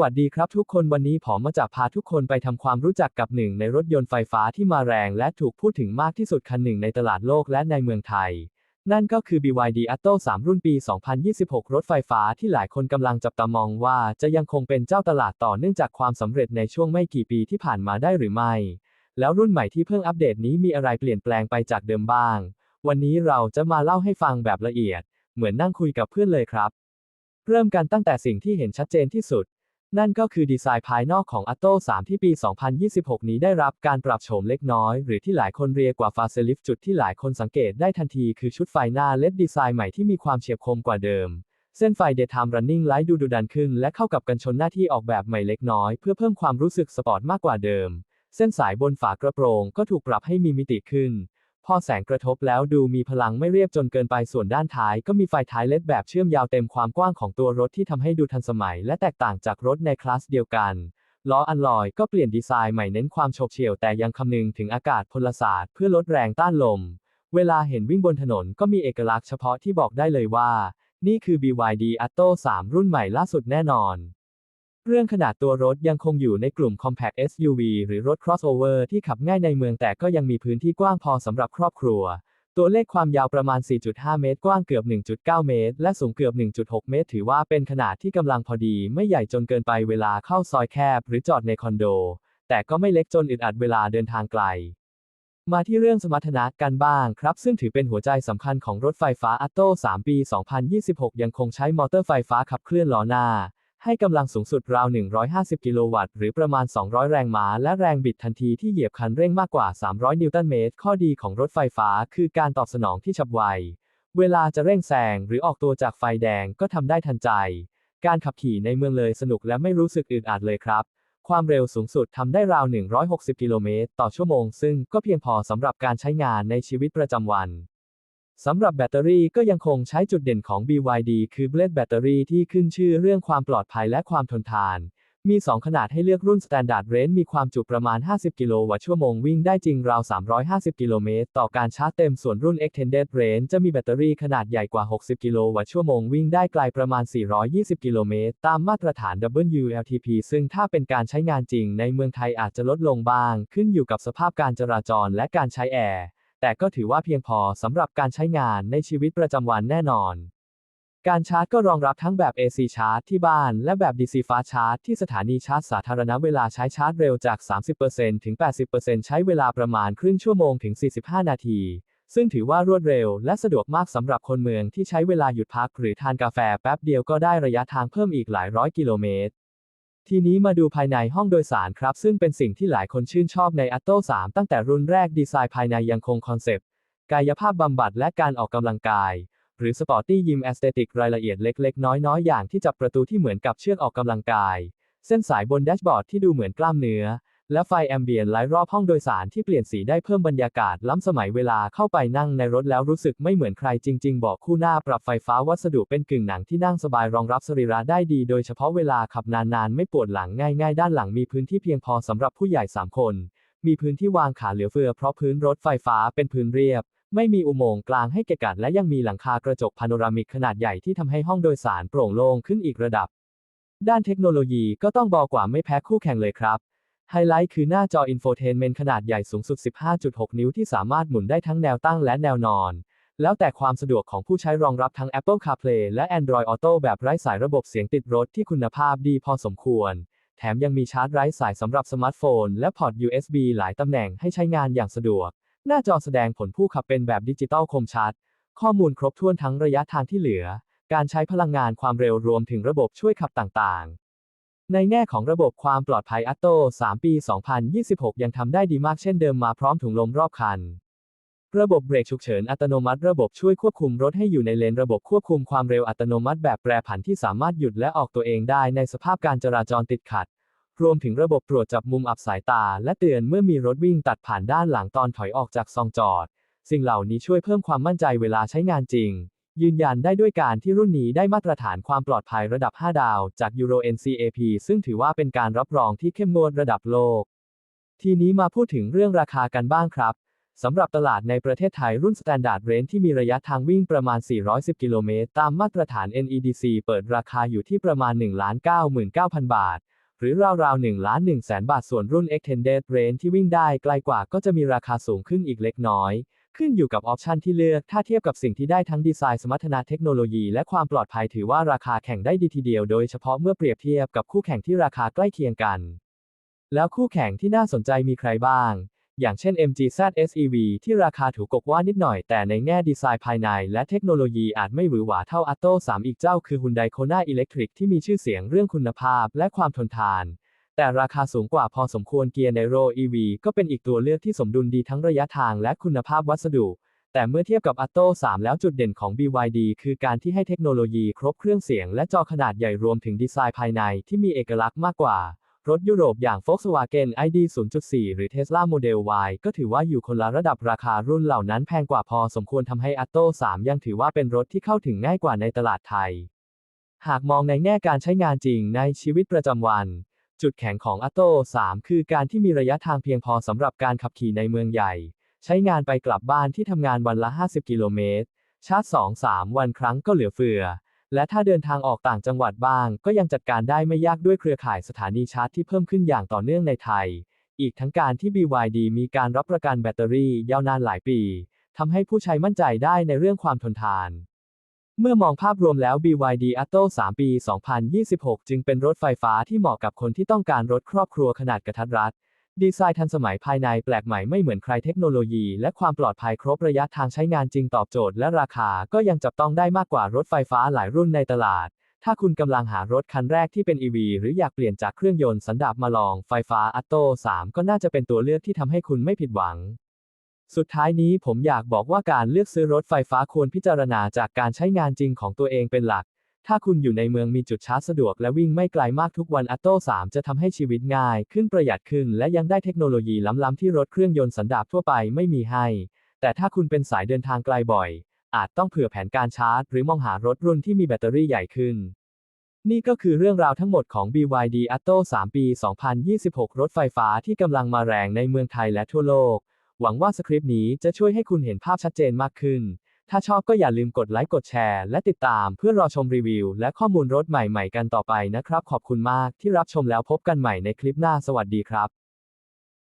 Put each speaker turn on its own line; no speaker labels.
วัสดีครับทุกคนวันนี้ผมมาจะพาทุกคนไปทำความรู้จักกับหนึ่งในรถยนต์ไฟฟ้าที่มาแรงและถูกพูดถึงมากที่สุดคันหนึ่งในตลาดโลกและในเมืองไทย นั่นก็คือ BYD Atto 3 รุ่นปี 2026 รถไฟฟ้าที่หลายคนกำลังจับตามองว่าจะยังคงเป็นเจ้าตลาดต่อเนื่องจากความสำเร็จในช่วงไม่กี่ปีที่ผ่านมาได้หรือไม่ แล้วรุ่นใหม่ที่เพิ่งอัปเดตนี้มีอะไรเปลี่ยนแปลงไปจากเดิมบ้าง วันนี้เราจะมาเล่าให้ฟังแบบละเอียด เหมือนนั่งคุยกับเพื่อนเลยครับ เริ่มกันตั้งแต่สิ่งที่เห็นชัดเจนที่สุด นั่นก็คือดีไซน์ภายนอกของ Atto 3 ที่ปี 2026 นี้ได้รับการปรับโฉมเล็กน้อย หรือที่หลายคนเรียกว่า Facelift จุดที่หลายคนสังเกตได้ทันทีคือชุดไฟหน้า LED ดีไซน์ใหม่ที่มีความเฉียบคมกว่าเดิม เส้นไฟ Daytime Running line ดูดุดันขึ้น และเข้ากับกันชนหน้าที่ออกแบบใหม่เล็กน้อย เพื่อเพิ่มความรู้สึกสปอร์ตมากกว่าเดิม เส้นสายบนฝากระโปรงก็ถูกปรับให้มีมิติขึ้น พอแสงกระทบแล้วดูมีพลังไม่เรียบจนเกินไปส่วนด้านท้ายก็มีไฟท้ายเลดแบบเชื่อมยาวเต็มความกว้างของตัวรถที่ทำให้ดูทันสมัย และแตกต่างจากรถในคลาสเดียวกันล้ออันลอยก็เปลี่ยนดีไซน์ใหม่เน้นความโฉบเฉี่ยวแต่ยังคำนึงถึงอากาศพลศาสตร์เพื่อลดแรงต้านลม เวลาเห็นวิ่งบนถนนก็มีเอกลักษณ์เฉพาะที่บอกได้เลยว่า นี่คือ BYD Atto 3 รุ่นใหม่ล่าสุดแน่นอน เรื่องขนาดตัวรถยังคงอยู่ในกลุ่ม Compact SUV หรือรถ crossover ที่ขับง่ายในเมืองแต่ก็ยังมีพื้นที่กว้างพอสำหรับครอบครัว ตัวเลขความยาวประมาณ 4.5 เมตร กว้างเกือบ 1.9 เมตร และสูงเกือบ 1.6 เมตร ถือว่าเป็นขนาดที่กำลังพอดี ไม่ใหญ่จนเกินไปเวลาเข้าซอยแคบ หรือจอดในคอนโด แต่ก็ไม่เล็กจนอึดอัดเวลาเดินทางไกล มาที่เรื่องสมรรถนะกันบ้างครับ ซึ่งถือเป็นหัวใจสำคัญของรถไฟฟ้า Atto 3ปี 2026 ยังคงใช้มอเตอร์ไฟฟ้าขับเคลื่อนล้อหน้า ให้กำลังสูงสุดราว 150 กิโลวัตต์ หรือประมาณ 200 แรงม้า และแรงบิดทันทีที่เหยียบคันเร่งมากกว่า 300 นิวตันเมตร ข้อดีของรถไฟฟ้าคือการตอบสนองที่ฉับไว เวลาจะเร่งแซงหรือออกตัวจากไฟแดงก็ทำได้ทันใจ การขับขี่ในเมืองเลยสนุกและไม่รู้สึกอึดอัดเลยครับ ความเร็วสูงสุดทำได้ราว 160 กิโลเมตรต่อชั่วโมง ซึ่งก็เพียงพอสำหรับการใช้งานในชีวิตประจำวัน สำหรับแบตเตอรี่ก็ยังคงใช้จุดเด่นของ BYD คือเบลดแบตเตอรี่ที่ขึ้นชื่อเรื่องความปลอดภัยและความทนทาน มี 2 ขนาดให้เลือกรุ่น Standard Range มีความจุประมาณ 50 กิโลวัตต์ชั่วโมงวิ่งได้จริงราว 350 กิโลเมตร ต่อการชาร์จเต็มส่วนรุ่น Extended Range จะมีแบตเตอรี่ขนาดใหญ่กว่า 60 กิโลวัตต์ชั่วโมงวิ่งได้ไกลประมาณ 420 กิโลเมตร ตามมาตรฐาน WLTP ซึ่งถ้าเป็นการใช้งานจริงในเมืองไทยอาจจะลดลงบ้าง ขึ้นอยู่กับสภาพการจราจรและการใช้แอร์ แต่ก็ถือว่าเพียงพอสำหรับการใช้งานในชีวิตประจำวันแน่นอน การชาร์จก็รองรับทั้งแบบ AC ชาร์จที่บ้าน และแบบ DC Fast Charge ที่สถานีชาร์จสาธารณะเวลาใช้ชาร์จเร็วจาก 30%ถึง 80%ใช้เวลาประมาณครึ่งชั่วโมงถึง 45 นาที ซึ่งถือว่ารวดเร็วและสะดวกมากสำหรับคนเมืองที่ใช้เวลาหยุดพักหรือทานกาแฟแป๊บเดียวก็ได้ระยะทางเพิ่มอีกหลายร้อยกิโลเมตร ทีนี้มาดูภายในห้องโดยสารครับ ซึ่งเป็นสิ่งที่หลายคนชื่นชอบในอัลโต้3ตั้งแต่รุ่นแรกดีไซน์ภายในยังคงคอนเซปต์ กายภาพบำบัดและการออกกำลังกาย หรือสปอร์ตี้ยิมแอสเตติกรายละเอียดเล็กๆ น้อยๆ อย่างที่จับประตูที่เหมือนกับเชือกออกกำลังกาย เส้นสายบนแดชบอร์ดที่ดูเหมือนกล้ามเนื้อ และไฟแอมเบียนไลท์รอบห้องโดยสารที่เปลี่ยนสีได้เพิ่มบรรยากาศล้ำสมัยเวลาเข้าไปนั่งในรถแล้วรู้สึกไม่เหมือนใครจริง ๆบาะคู่หน้าปรับไฟฟ้าวัสดุเป็นกึ่งหนังที่นั่งสบายรองรับสรีระได้ดี โดยเฉพาะเวลาขับนานๆ ไม่ปวดหลังง่าย ๆ ด้านหลังมีพื้นที่เพียงพอสำหรับผู้ใหญ่ 3 คน มีพื้นที่วางขาเหลือเฟือเพราะพื้นรถไฟฟ้าเป็นพื้นเรียบ ไม่มีอุโมงค์กลางให้เกะกัดและยังมีหลังคากระจกพาโนรามิกขนาดใหญ่ที่ทำให้ห้องโดยสารโปร่งโล่งขึ้นอีกระดับ ด้านเทคโนโลยีก็ต้องบอกว่าไม่แพ้คู่แข่งเลยครับ ไฮไลท์คือหน้าจออินโฟเทนเมนต์ขนาดใหญ่สูงสุด 15.6 นิ้วที่สามารถหมุนได้ทั้งแนวตั้งและแนวนอน แล้วแต่ความสะดวกของผู้ใช้รองรับทั้ง Apple CarPlay และ Android Auto แบบไร้สายระบบเสียงติดรถที่คุณภาพดีพอสมควร แถมยังมีชาร์จไร้สายสำหรับสมาร์ทโฟน และพอร์ต USB หลายตำแหน่งให้ใช้งานอย่างสะดวก หน้าจอแสดงผลผู้ขับเป็นแบบดิจิตอลคมชัด ข้อมูลครบถ้วนทั้งระยะทางที่เหลือ การใช้พลังงานความเร็วรวมถึงระบบช่วยขับต่างๆ ในแง่ของระบบความปลอดภัย Atto 3ปี 2026 ยังทำได้ดีมากเช่นเดิมมาพร้อมถุงลมรอบคัน ระบบเบรกฉุกเฉินอัตโนมัติ ระบบช่วยควบคุมรถให้อยู่ในเลนระบบควบคุมความเร็วอัตโนมัติแบบแปรผันที่สามารถหยุดและออกตัวเองได้ในสภาพการจราจรติดขัด รวมถึงระบบตรวจจับมุมอับสายตา และเตือนเมื่อมีรถวิ่งตัดผ่านด้านหลังตอนถอยออกจากซองจอด สิ่งเหล่านี้ช่วยเพิ่มความมั่นใจเวลาใช้งานจริง ยืนยันได้ด้วยการที่รุ่นนี้ได้มาตรฐานความปลอดภัยระดับ 5 ดาว จาก Euro NCAP ซึ่งถือว่าเป็นการรับรองที่เข้มงวดระดับโลก ทีนี้มาพูดถึงเรื่องราคากันบ้างครับสำหรับตลาดในประเทศไทยรุ่น Standard Range ที่มีระยะทางวิ่งประมาณ 410 กิโลเมตร ตามมาตรฐาน NEDC เปิดราคาอยู่ที่ประมาณ 1,99,000 บาท หรือราวๆ1ล้าน1แสนบาท ส่วนรุ่น Extended Range ที่วิ่งได้ไกลกว่าก็จะมีราคาสูงขึ้นอีกเล็กน้อย ขึ้นอยู่กับออปชันที่เลือกถ้าเทียบกับสิ่งที่ได้ทั้งดีไซน์สมรรถนะเทคโนโลยีและความปลอดภัยถือว่าราคาแข่งได้ดีทีเดียวโดยเฉพาะเมื่อเปรียบเทียบกับคู่แข่งที่ราคาใกล้เคียงกัน แล้วคู่แข่งที่น่าสนใจมีใครบ้าง อย่างเช่น MGZ SEV ที่ราคาถูกกว่านิดหน่อย แต่ในแง่ดีไซน์ภายในและเทคโนโลยีอาจไม่หวือหวาเท่า Atto 3 อีกเจ้าคือ Hyundai Kona Electric ที่มีชื่อเสียงเรื่องคุณภาพและความทนทาน แต่ราคาสูงกว่าพอสมควรเกียร์ในโร EV ก็เป็นอีกตัวเลือกที่สมดุลดีทั้งระยะทางและคุณภาพวัสดุ แต่เมื่อเทียบกับ Atto 3 แล้วจุดเด่นของ BYD คือการที่ให้เทคโนโลยีครบเครื่องเสียงและจอขนาดใหญ่รวมถึงดีไซน์ภายในที่มีเอกลักษณ์มากกว่า รถยุโรปอย่าง Volkswagen ID 0.4 หรือ Tesla Model Y ก็ถือว่าอยู่คนละระดับราคารุ่นเหล่านั้นแพงกว่าพอสมควรทำให้ Atto 3 ยังถือว่าเป็นรถที่เข้าถึงง่ายกว่าในตลาดไทย หากมองในแง่การใช้งานจริงในชีวิตประจำวัน จุดแข็งของ Atto 3คือการที่มีระยะทางเพียงพอสำหรับการขับขี่ในเมืองใหญ่ ใช้งานไปกลับบ้านที่ทำงานวันละ 50 กิโลเมตร ชาร์จ 2-3 วันครั้งก็เหลือเฟือ และถ้าเดินทางออกต่างจังหวัดบ้าง ก็ยังจัดการได้ไม่ยากด้วยเครือข่ายสถานีชาร์จที่เพิ่มขึ้นอย่างต่อเนื่องในไทย อีกทั้งการที่ BYD มีการรับประกันแบตเตอรี่ยาวนานหลายปีทำให้ผู้ใช้มั่นใจได้ในเรื่องความทนทาน เมื่อมองภาพรวมแล้ว BYD Atto 3 ปี 2026 จึงเป็นรถไฟฟ้าที่เหมาะกับคนที่ต้องการรถครอบครัวขนาดกระทัดรัด ดีไซน์ทันสมัยภายในแปลกใหม่ไม่เหมือนใครเทคโนโลยี และความปลอดภัยครบระยะทางใช้งานจริงตอบโจทย์และราคาก็ยังจับต้องได้มากกว่ารถไฟฟ้าหลายรุ่นในตลาด ถ้าคุณกำลังหารถคันแรกที่เป็น EV หรืออยากเปลี่ยนจากเครื่องยนต์สันดาปมาลองไฟฟ้า Atto 3 ก็น่าจะเป็นตัวเลือกที่ทำให้คุณไม่ผิดหวัง สุดท้ายนี้ผมอยากบอกว่าการเลือกซื้อรถไฟฟ้าควรพิจารณาจากการใช้งานจริงของตัวเองเป็นหลัก ถ้าคุณอยู่ในเมืองมีจุดชาร์จสะดวกและวิ่งไม่ไกลมากทุกวัน Atto 3จะทำให้ชีวิตง่ายขึ้นประหยัดขึ้น และยังได้เทคโนโลยีล้ำๆที่รถเครื่องยนต์สันดาปทั่วไปไม่มีให้ แต่ถ้าคุณเป็นสายเดินทางไกลบ่อย อาจต้องเผื่อแผนการชาร์จ หรือมองหารถรุ่นที่มีแบตเตอรี่ใหญ่ขึ้นนี่ก็คือเรื่องราวทั้งหมดของ BYD Atto 3 ปี 2026 รถไฟฟ้าที่กำลังมาแรงในเมืองไทยและทั่วโลก หวังว่าสคริปต์นี้จะช่วยให้คุณเห็นภาพชัดเจนมากขึ้น ถ้าชอบก็อย่าลืมกดไลค์ กดแชร์ และติดตามเพื่อรอชมรีวิว และข้อมูลรถใหม่ๆ กันต่อไปนะครับ ขอบคุณมากที่รับชมแล้วพบกันใหม่ในคลิปหน้า สวัสดีครับ